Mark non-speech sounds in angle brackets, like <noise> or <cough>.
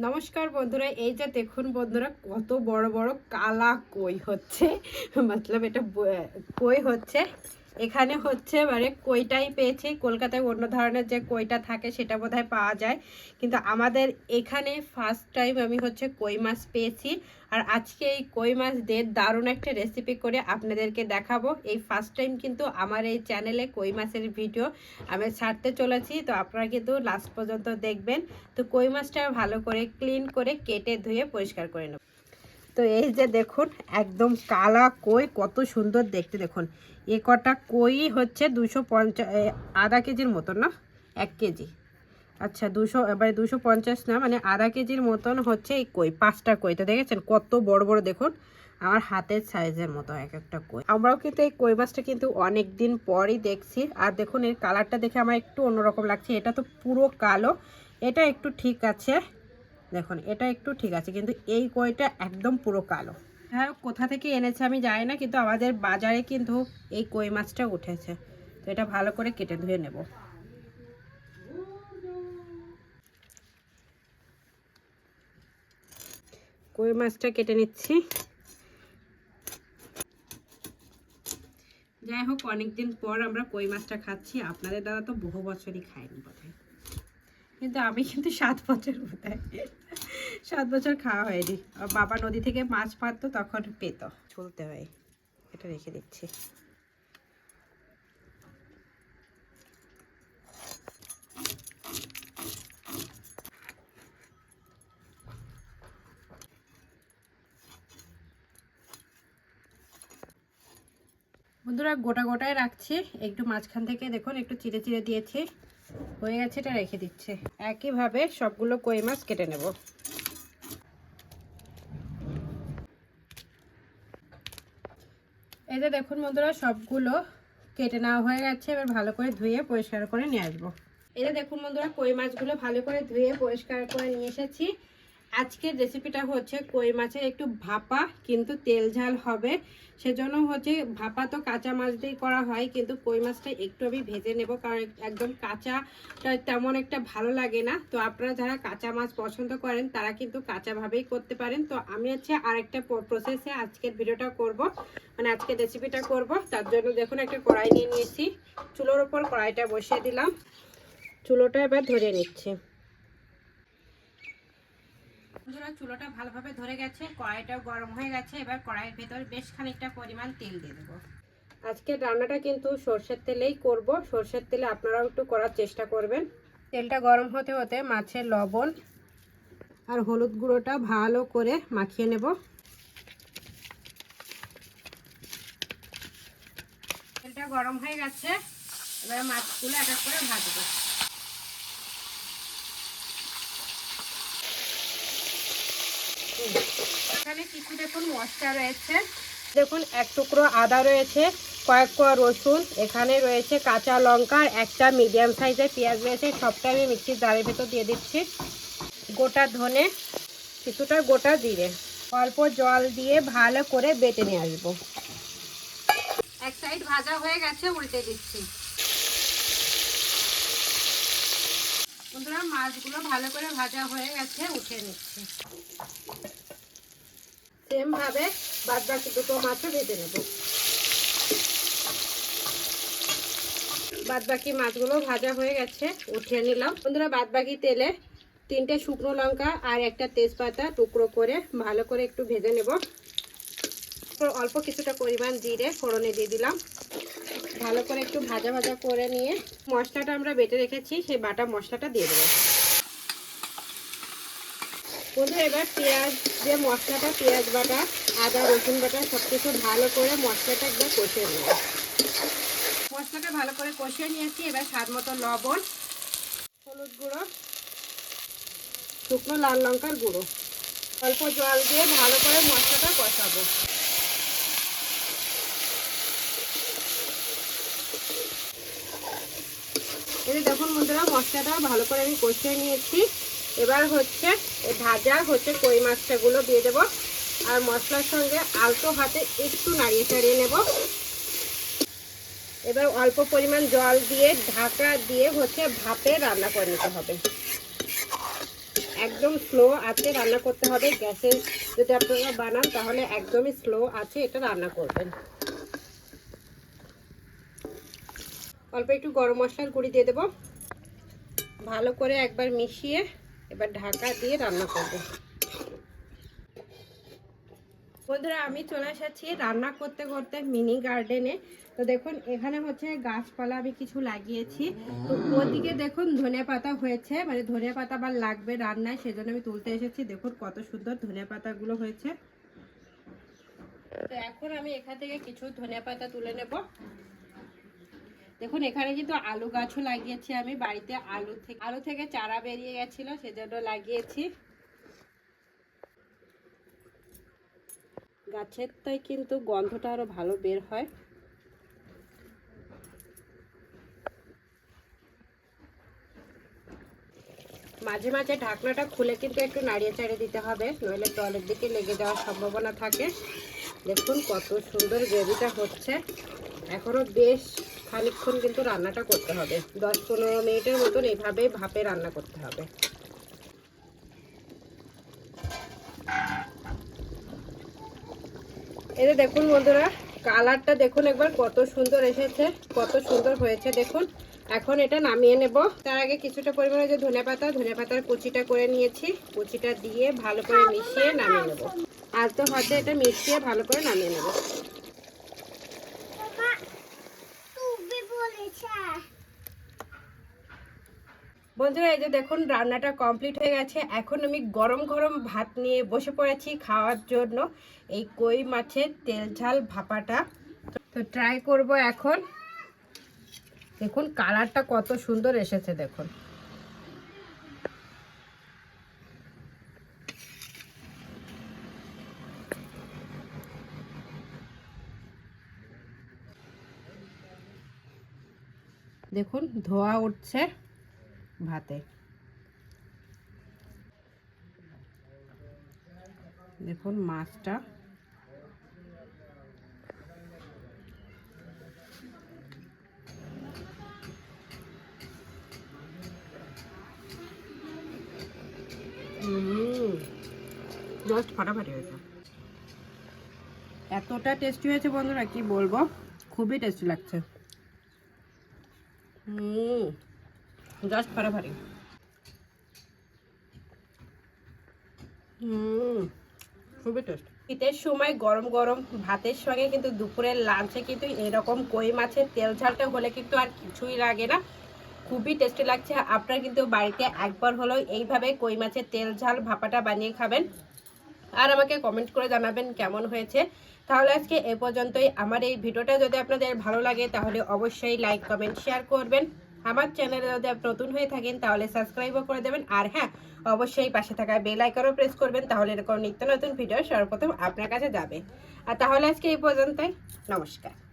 নমস্কার বন্ধুরা, এই যে দেখুন বন্ধুরা, কত বড় বড় কালা কই হচ্ছে। <laughs> মতলব এটা কই হচ্ছে? এখানে হচ্ছে মানে কইটাই পেয়েছি। কলকাতায় অন্য ধরনের যে কইটা থাকে সেটা বোধহয় পাওয়া যায়। কিন্তু আমাদের এখানে ফার্স্ট টাইম আমি হচ্ছে কই মাছ পেয়েছি। আর আজকে এই কই মাছ দিয়ে দারুণ একটা রেসিপি করে আপনাদেরকে দেখাবো। এই ফার্স্ট টাইম কিন্তু আমার এই চ্যানেলে কই মাছের ভিডিও আমি ছাড়তে চলেছি। তো আপনারা কিন্তু লাস্ট পর্যন্ত দেখবেন। তো কই মাছটা ভালো করে ক্লিন করে কেটে ধুয়ে পরিষ্কার করে নেব। তো এই যে দেখুন, একদম কালা কই, কত সুন্দর দেখতে দেখুন। এ কটা কই হচ্ছে দুশো পঞ্চাশ আধা কেজির মতন না? এক কেজি। আচ্ছা দুশো, এবারে দুশো পঞ্চাশ না মানে আধা কেজির মতন হচ্ছে এই কই, পাঁচটা কই। তো দেখেছেন কত বড় বড় দেখুন, আমার হাতের সাইজের মতো এক একটা কই। আমরাও কিন্তু এই কই মাছটা কিন্তু অনেক দিন পরই দেখছি। আর দেখুন, এর কালারটা দেখে আমার একটু অন্যরকম লাগছে। এটা তো পুরো কালো, এটা একটু ঠিক আছে। দেখুন, এটা একটু ঠিক আছে, কিন্তু এই কইটা একদম পুরো কালো। হ্যাঁ কোথা থেকে এনেছে আমি জানি না, কিন্তু আমাদের বাজারে কিন্তু এই কই মাছটা উঠেছে। তো এটা ভালো করে কেটে ধুয়ে নেব। কই মাছটা কেটে নিচ্ছি। যাই হোক, অনেকদিন পর আমরা কই মাছটা খাচ্ছি। আপনাদের দাদা তো বহু বছরই খায়নি বোধহয়। কিন্তু আমি কিন্তু সাত বছর বোধহয়, সাত বছর খাওয়া হয়নি। বাবা নদী থেকে মাছ পারতো তখন পেত চলতে হয়। এটা রেখে দিচ্ছি। বন্ধুরা, গোটা গোটায় রাখছি। একটু মাঝখান থেকে দেখুন, একটু চিড়ে চিড়ে দিয়েছি। হয়ে গেছে, এটা রেখে দিচ্ছে। একইভাবে সবগুলো কই মাছ কেটে নেব। এই যে দেখুন বন্ধুরা, সবগুলো কেটে নেওয়া হয়ে গেছে। এবার ভালো করে ধুয়ে পরিষ্কার করে নিয়ে আসব। এই যে দেখুন বন্ধুরা, কই মাছগুলো ভালো করে ধুয়ে পরিষ্কার করে নিয়ে এসেছি। আজকের রেসিপিটা হচ্ছে কই মাছের একটু ভাপা, কিন্তু তেল ঝাল হবে। সেজন্য হচ্ছে ভাপা তো কাঁচা মাছ দিয়ে করা হয়, কিন্তু কই মাছটা একটু আমি ভেজে নেব, কারণ একদম কাঁচাটা তেমন একটা ভালো লাগে না। তো আপনারা যারা কাঁচা মাছ পছন্দ করেন, তারা কিন্তু কাঁচাভাবেই করতে পারেন। তো আমি হচ্ছে আরেকটা প্রসেসে আজকের ভিডিওটা করব মানে আজকে রেসিপিটা করব। তার জন্য দেখুন, একটা কড়াই নিয়ে নিয়েছি। চুলোর ওপর কড়াইটা বসিয়ে দিলাম। চুলোটা এবার ধরে নিচ্ছি। বন্ধুরা চুলোটা ভালোভাবে ধরে গেছে, কড়াইটাও গরম হয়ে গেছে, এবার কড়াইয়ের ভেতর বেশ খানিকটা পরিমাণ তেল দিয়ে দেবো। আজকে রান্নাটা কিন্তু সর্ষের তেলেই করব। সর্ষের তেলে আপনারাও একটু করার চেষ্টা করবেন। তেলটা গরম হতে হতে মাছের লবণ আর হলুদ গুঁড়োটা ভালো করে মাখিয়ে নেব। তেলটা গরম হয়ে গেছে, এবার মাছগুলো এক এক করে ভাজবো। এখানে কিছু দেখুন মশলা রয়েছে। দেখুন এক টুকরো আদা রয়েছে কয়েক কোয়া রসুন এখানে রয়েছে কাঁচা লঙ্কা আর একটা মিডিয়াম সাইজের পেঁয়াজ রয়েছে সবটা আমি মিক্সির জারের ভেতর দিয়ে দিচ্ছি। গোটা ধনে কিছুটা গোটা জিরে। অল্প জল দিয়ে ভালো করে বেটে নিয়ে আসব। এক সাইড ভাজা হয়ে গেছে উল্টে দিচ্ছি। বন্ধুরা মাছগুলো ভালো করে ভাজা হয়ে গেছে উঠে নিচ্ছি। সেম ভাবে বাদ বাকি দুটো মাছও ভেজে নেব। বাদ বাকি মাছগুলো ভাজা হয়ে গেছে, উঠিয়ে নিলাম। বন্ধুরা বাদ বাকি তেলে তিনটে শুকনো লঙ্কা আর একটা তেজপাতা টুকরো করে ভালো করে একটু ভেজে নেব। অল্প কিছুটা পরিমাণ জিরে, ফোড়নে দিয়ে দিলাম। ভালো করে একটু ভাজা ভাজা করে নিয়ে মশলাটা আমরা বেটে রেখেছি, সেই বাটা মশলাটা দিয়ে দেবো। বন্ধু, এবার পেঁয়াজ যে মশলাটা, পেঁয়াজ বাটা, আদা, রসুন বাটা সব কিছু ভালো করে মশলাটা একবার কষিয়ে নেব মশলাটা ভালো করে কষিয়ে নিয়েছি, এবার স্বাদ মতো লবণ, হলুদ গুঁড়ো, শুকনো লাল লঙ্কার গুঁড়ো। অল্প জল দিয়ে ভালো করে মশলাটা কষাবো। এই দেখুন বন্ধুরা, মশলাটা ভালো করে আমি কষিয়ে নিয়েছি। এবার হচ্ছে ভাজা হচ্ছে কই মাছটাগুলো দিয়ে দেবো। আর মশলার সঙ্গে আলতো হাতে একটু নাড়িয়ে চাড়িয়ে নেব। এবার অল্প পরিমাণ জল দিয়ে, ঢাকা দিয়ে হচ্ছে ভাপে রান্না করে নিতে হবে। একদম স্লো আছে রান্না করতে হবে। গ্যাসে যদি আপনারা বানান, তাহলে একদমই স্লো আছে এটা রান্না করবেন। অল্প একটু গরম মশলার গুঁড়ি দিয়ে দেবো। ভালো করে একবার মিশিয়ে এবার ঢাকা দিয়ে রান্না করব। বন্ধুরা, আমি চলে এসেছি রান্না করতে করতে মিনি গার্ডেনে তো দেখুন, এখানে হচ্ছে গাছপালা, আমি কিছু লাগিয়েছি। তো ওদিকে দেখুন, ধনে পাতা হয়েছে। মানে ধনে পাতা আবার লাগবে রান্নায়, সেজন্য আমি তুলতে এসেছি। দেখুন, কত সুন্দর ধনে পাতাগুলো হয়েছে। তো এখন আমি এখান থেকে কিছু ধনে পাতা তুলে নেব। দেখুন, এখানে কিন্তু আলু গাছও লাগিয়েছি আমি বাড়িতে। আলু থেকে আলু থেকে চারা বেরিয়ে গেছিল, সেজন্য লাগিয়েছি। গাছের তাই কিন্তু গন্ধটা আরও ভালো বের হয়। মাঝে মাঝে ঢাকনাটা খুলে কিন্তু একটু নাড়িয়ে চাড়িয়ে দিতে হবে, নইলে তলের দিকে লেগে যাওয়ার সম্ভাবনা থাকে। দেখুন, কত সুন্দর গ্রেভিটা হচ্ছে। এখনও বেশ খানিকক্ষণ কিন্তু রান্নাটা করতে হবে। দশ পনেরো মিনিটের মতন এইভাবে ভাপে রান্না করতে হবে। এটা দেখুন বন্ধুরা, কালারটা দেখুন একবার কত সুন্দর এসেছে, কত সুন্দর হয়েছে দেখুন। এখন এটা নামিয়ে নেব। তার আগে কিছুটা পরিমাণে যে ধনে পাতা, ধনে পাতার কুচিটা করে নিয়েছি। কুচিটা দিয়ে ভালো করে মিশিয়ে নামিয়ে নেব। আর তো হাতে এটা মিশিয়ে ভালো করে নামিয়ে নেব। বন্ধুরা, এই যে দেখুন, রান্নাটা কমপ্লিট হয়ে গেছে। এখন আমি গরম গরম ভাত নিয়ে বসে পড়েছি খাওয়ার জন্য। এই কই মাছের তেল ঝাল ভাপাটা। তো ট্রাই করব এখন। দেখুন কালারটা কত সুন্দর এসেছে, দেখুন। দেখুন, ধোয়া উঠছে। ভাতে। দেখুন মাছটা। জাস্ট ফাটাফাটি হয়েছে। এতটা টেস্টি হয়েছে বন্ধুরা কি বলব? খুবই টেস্টি লাগছে। হুম। জাস্ট ফাটাফাটি। হুম, খুবই টেস্ট শীতের সময় গরম গরম ভাতের সঙ্গে কিন্তু দুপুরের লাঞ্চে কিন্তু এরকম কই মাছের তেল ঝালটা হলে কিন্তু আর কিছুই লাগে না। খুবই টেস্টি লাগছে। আপনারা কিন্তু বাড়িতে একবার হলেও এইভাবে কই মাছের তেল ঝাল ভাপাটা বানিয়ে খাবেন। আর আমাকে কমেন্ট করে জানাবেন কেমন হয়েছে। তাহলে আজকে এ পর্যন্তই। আমার এই ভিডিওটা যদি আপনাদের ভালো লাগে তাহলে অবশ্যই লাইক কমেন্ট শেয়ার করবেন। আমার চ্যানেলে যদি নতুন হয়ে থাকেন, তাহলে সাবস্ক্রাইবও করে দেবেন। আর হ্যাঁ অবশ্যই পাশে থাকা বেল আইকনও প্রেস করবেন, তাহলে এরকম নিত্য নতুন ভিডিও সর্বপ্রথম আপনার কাছে যাবে। আর তাহলে আজকে এই পর্যন্তই। নমস্কার।